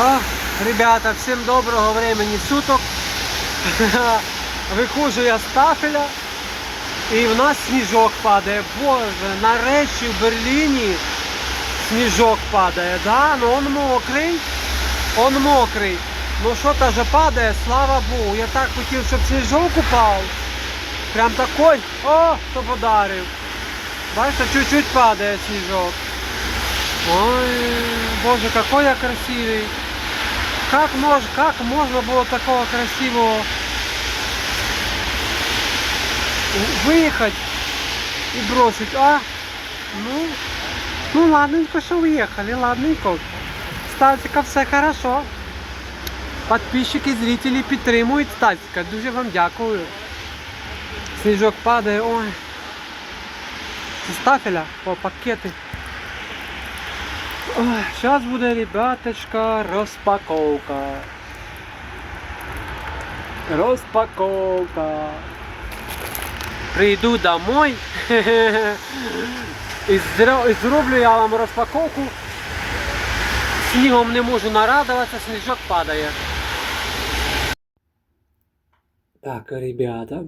А, ребята, всім доброго времени суток. Виходжу я з тафеля і в нас сніжок падає. Боже, нарешті в Берліні сніжок падає. Да? Ну он мокрий. Он мокрий. Ну що то же падає, слава Богу. Я так хотів, щоб сніжок упав. Прям такой. О, хто подарив. Бачите, чуть-чуть падає сніжок. Ой, боже, какой я красивый. Как, мож, как можно было такого красивого у- выехать и бросить, а? Ну, ну ладненько, что уехали, ладненько. Стасика, все хорошо. Подписчики, зрителі підтримують Стасика. Дуже вам дякую. Сніжок падає, ой. З тафеля по пакети. Сейчас буде, ребяточка, розпаковка. Розпаковка. Прийду домой і зроблю я вам розпаковку. Снігом не можу нарадуватися, сніжок падає. Так, ребята,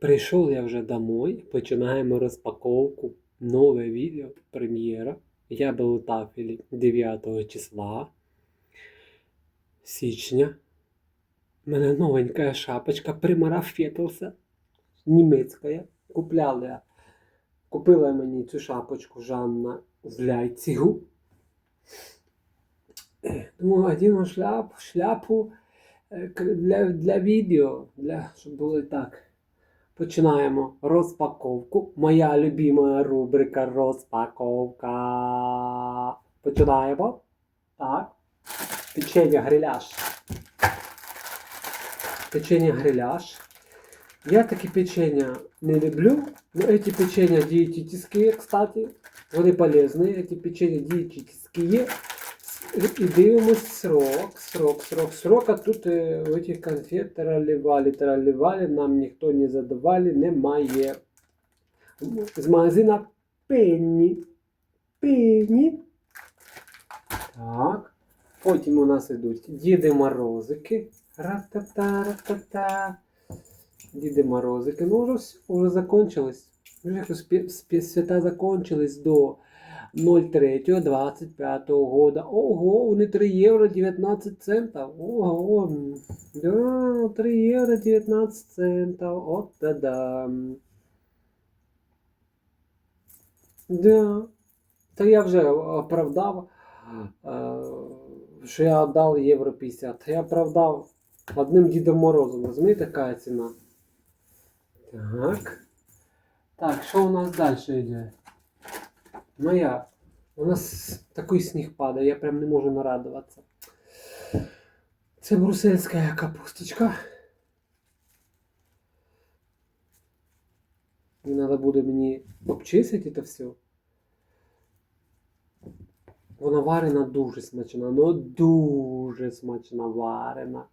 прийшов я вже домой. Починаємо розпаковку. Нове відео, прем'єра. Я был у Тафелі 9 числа січня. У мене новенька шапочка примарафетився. Німецька. Купляли. я. Купила мені цю шапочку Жанна з Ляйцігу. Думаю, одіну шляп, шляпу е, для, для відео, для, щоб було так. Починаємо розпаковку. Моя любима рубрика розпаковка. Починаємо. Так. Печення гриляш. Печення гриляш. Я такі печення не люблю, но эти печення диетические, кстати. Вони полезні. Эти печення диетические. І дивимось срок, срок, срок, срок. А тут е, в конфет тролливали, тролливали, нам ніхто не задавали, немає. З магазина Пенні. Пенні. Так. Потім у нас йдуть Діди Морозики. Ра-та-та, ра-та-та. Діди Морозики. Ну, вже, вже закончились. Вже якось свята закончились до 03.25 года. Ого, вони 3 євро 19 центів. Ого, да, 3 євро 19 центів. От да-да. Да. Та я вже оправдав, е, що я віддав євро 50. Я оправдав одним Дідом Морозом. Розумієте, яка ціна? Так. Так, що у нас далі йде? Ну я. У нас такий сніг падає, я прям не можу нарадуватися. Це брусельська капусточка. І треба буде мені обчистити це все. Вона варена дуже смачна, ну дуже смачна варена.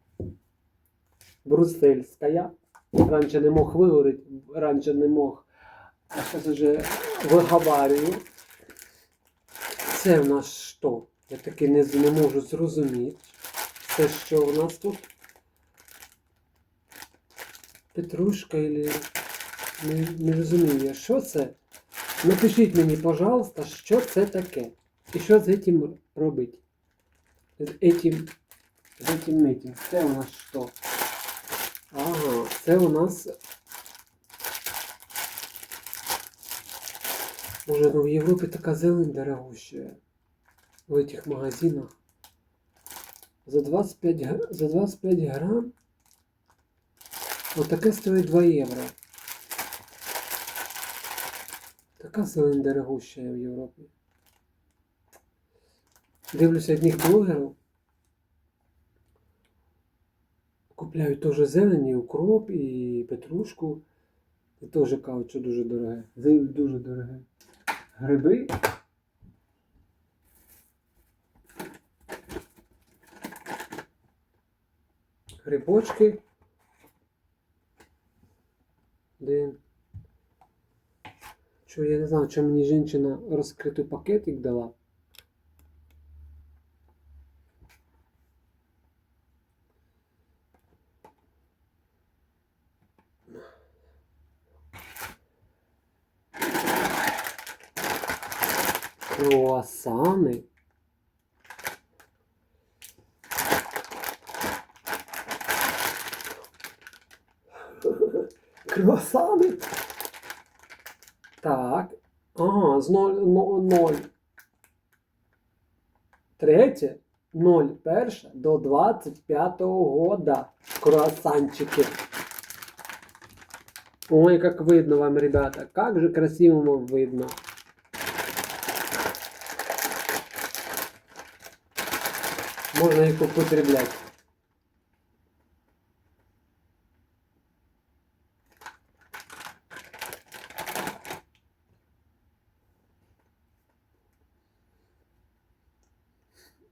Брусельська. Раніше не мог виговорити, раніше не мог. А зараз вже виговарюю Це в нас що? Я таки не, з- не можу зрозуміти. Це що в нас тут? Петрушка или... Не, не розумію я, що це? Напишіть мені, пожалуйста, що це таке. І що з цим робити? З этим, з этим, этим. Це у нас що? Ага, це у нас Боже, ну в Європі така зелень дорогущая. В этих магазинах. За 25, г- за 25 грам вот таке стоїть 2 євро. Така зелень дорогущая в Європі. Дивлюся одних блогерів. Купляють теж зелень, і укроп, і петрушку. І теж кажуть, що дуже дороге. Дуже дороге. Гриби. Грибочки. Один. Що я не знаю, що мені жінка розкритий пакетик дала. Круасани. Круасани. Так. Ага, з 0, 0. Третє. 0 перше до 25-го года. Круассанчики. Ой, как видно вам, ребята. Как же красиво вам видно. Можно их употреблять.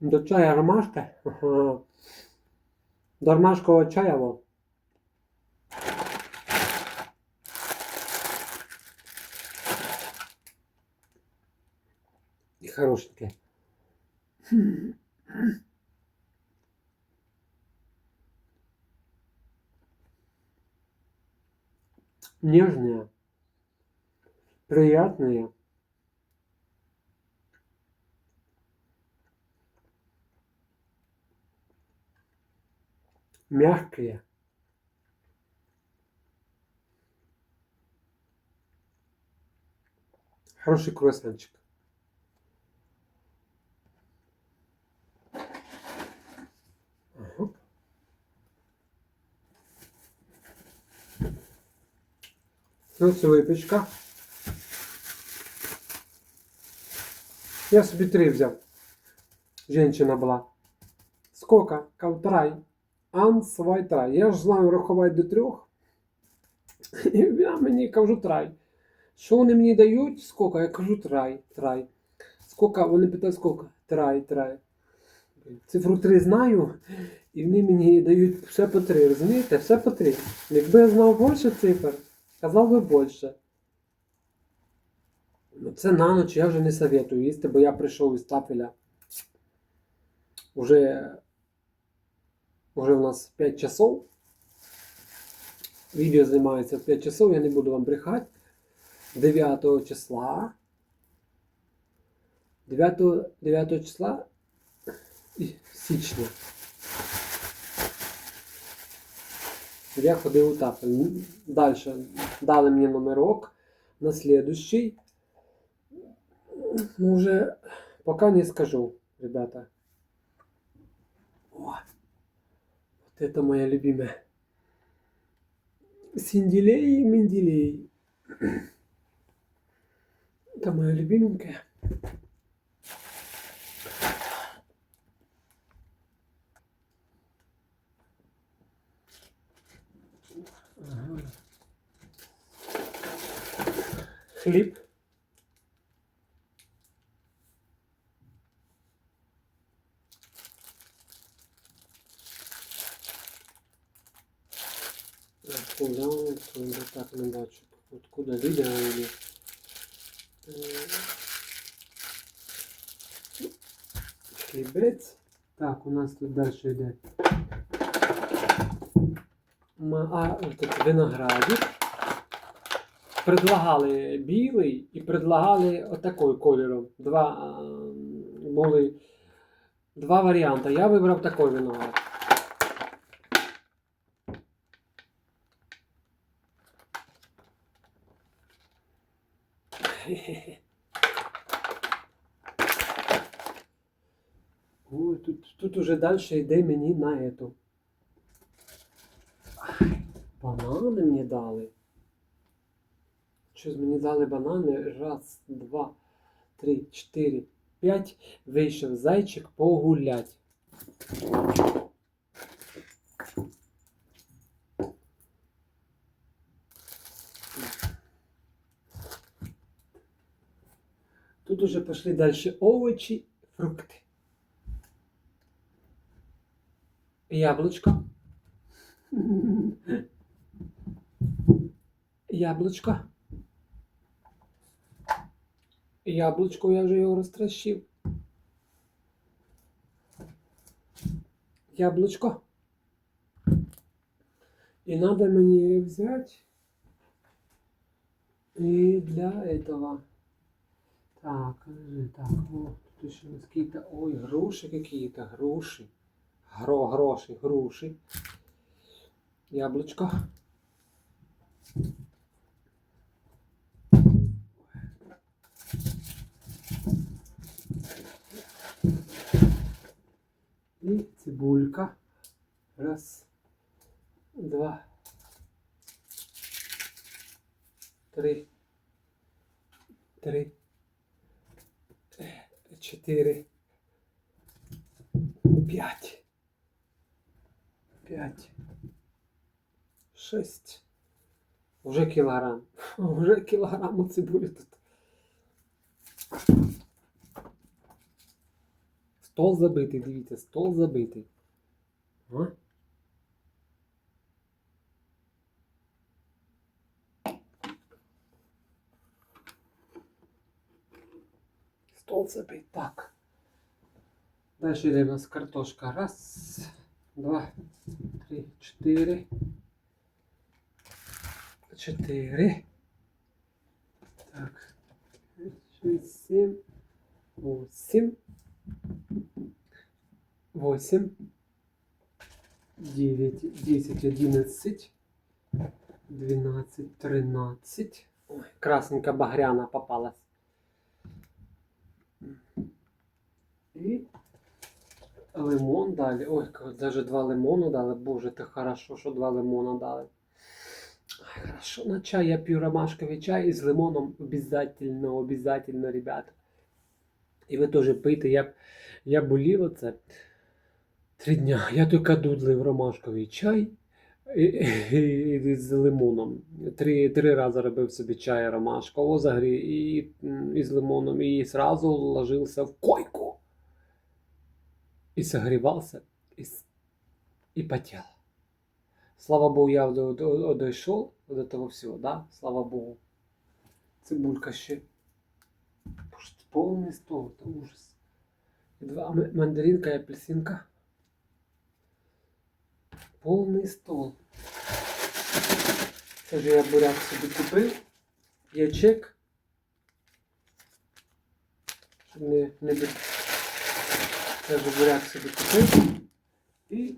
До чая ромашка. Ага. До ромашкового чая во. И хорошенькое. Нежные. Приятные. Мягкие. Хороший круассанчик. Ось випічка. Я собі три взяв. Женщина була. Сколько? Кавтрай. Ан свай. Я ж знаю рахувати до трьох. І я мені кажу трай. Що вони мені дають? Сколько? Я кажу трай, трай. Сколько? Вони питають сколько? Трай, трай. Цифру 3 знаю, і вони мені дають все по 3, розумієте? Все по 3. Якби я знав більше цифр, казав би більше. Ну, це на ніч я вже не советую їсти, бо я прийшов із тафеля. Уже, уже у нас 5 часов. Відео знімається 5 часов, я не буду вам брехати. 9 числа. 9, 9 числа січня. Я ходив у тафель. Далі дали мені номерок на следующий. Ну, уже пока не скажу, ребята. О, вот это моя любимая. Синделей и Менделей. Это моя любименькая. Ага. Хліб. Откуда он? Откуда? Так, не бачу. Откуда відео или... Хлібець. Так, у нас тут далі йде. А, тут виноградик. Предлагали білий і предлагали отакий кольором. Два а, були два варіанти. Я вибрав такий виноград. Ой, тут, уже дальше йде мені на эту. Банани мені дали. Щось мені дали банани. Раз, два, три, чотири, п'ять. Вийшов зайчик погулять. Тут уже пішли далі овочі, фрукти. Яблучко. Яблучко. Яблучко, я вже його розтращив. Яблучко. І надо мені взяти і для этого. Так, так, о, тут еще какие-то, ой, груши какие-то, груши. Гро, гроши, груши. Яблочко. И цибулька. Раз, два, три, три, чотири, п'ять, п'ять, шесть. Уже кілограм. Уже кілограм у цибулі тут. Стол забитий, дивіться, стол забитий. Стол забит. Так. Дальше йде у картошка. Раз, два, три, чотири. Чотири. Так. Шість, сім. Восемь. Восемь. Девять, десять, одиннадцать. Двенадцать, тринадцать. Ой, красненька багряна попалась. І лимон дали. Ой, даже два лимона дали. Боже, це хорошо, що два лимона дали. Хорошо, на чай я п'ю ромашковий чай із лимоном. Обязательно, обязательно, ребята. І ви теж пийте. Я, я болів оце три дня. Я тільки дудлив ромашковий чай і, і, і з лимоном. Три, три рази робив собі чай ромашкового загрі і, і з лимоном. І сразу ложився в койку. И согревался, и, и потел. Слава Богу, я до, до, дойшов до того всего, да? Слава Богу. Цибулька ще. Боже, повний стол, це ужас. Два мандаринка і апельсинка. Повний стол. Це ж я буряк собі купив. Ячек. Щоб не, не. Це буряк собі купив. І.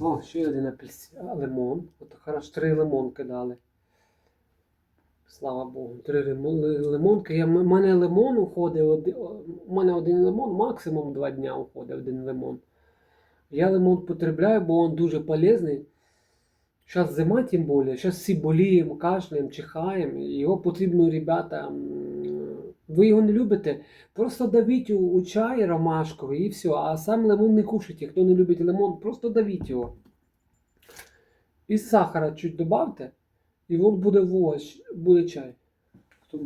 О, ще один апельсин. А, лимон. От хорошо, три лимонки дали. Слава Богу, три лимонки. Я, у мене лимон уходить, оди- о, у мене один лимон, максимум два дня уходить один лимон. Я лимон потребляю, бо він дуже полезний. Зараз зима, тим більше, зараз всі боліємо, кашляємо, чихаємо. Його потрібно, ребята, ви його не любите, просто давіть у, у чай ромашковий і все. А сам лимон не кушайте. Хто не любить лимон, просто давіть його. Із сахара чуть добавте, і він буде овощ, буде чай. Хто.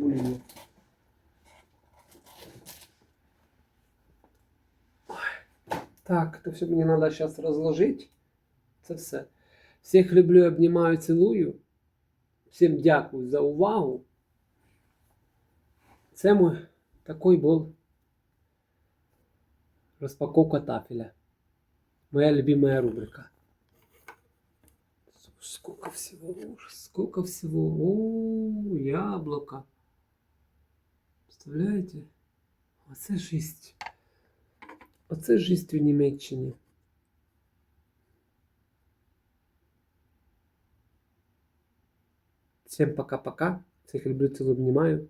Ой. Так, то все мені треба зараз розложити. Це все. Всіх люблю, обнімаю, цілую. Всім дякую за увагу. Це мой такий був розпаковка тафеля. Моя любимая рубрика. Сколько всего, ужас, сколько всего. О, яблоко. Представляєте? Оце жесть. Оце жесть у Німеччині. Всем пока-пока. Всех люблю, целую, обнимаю.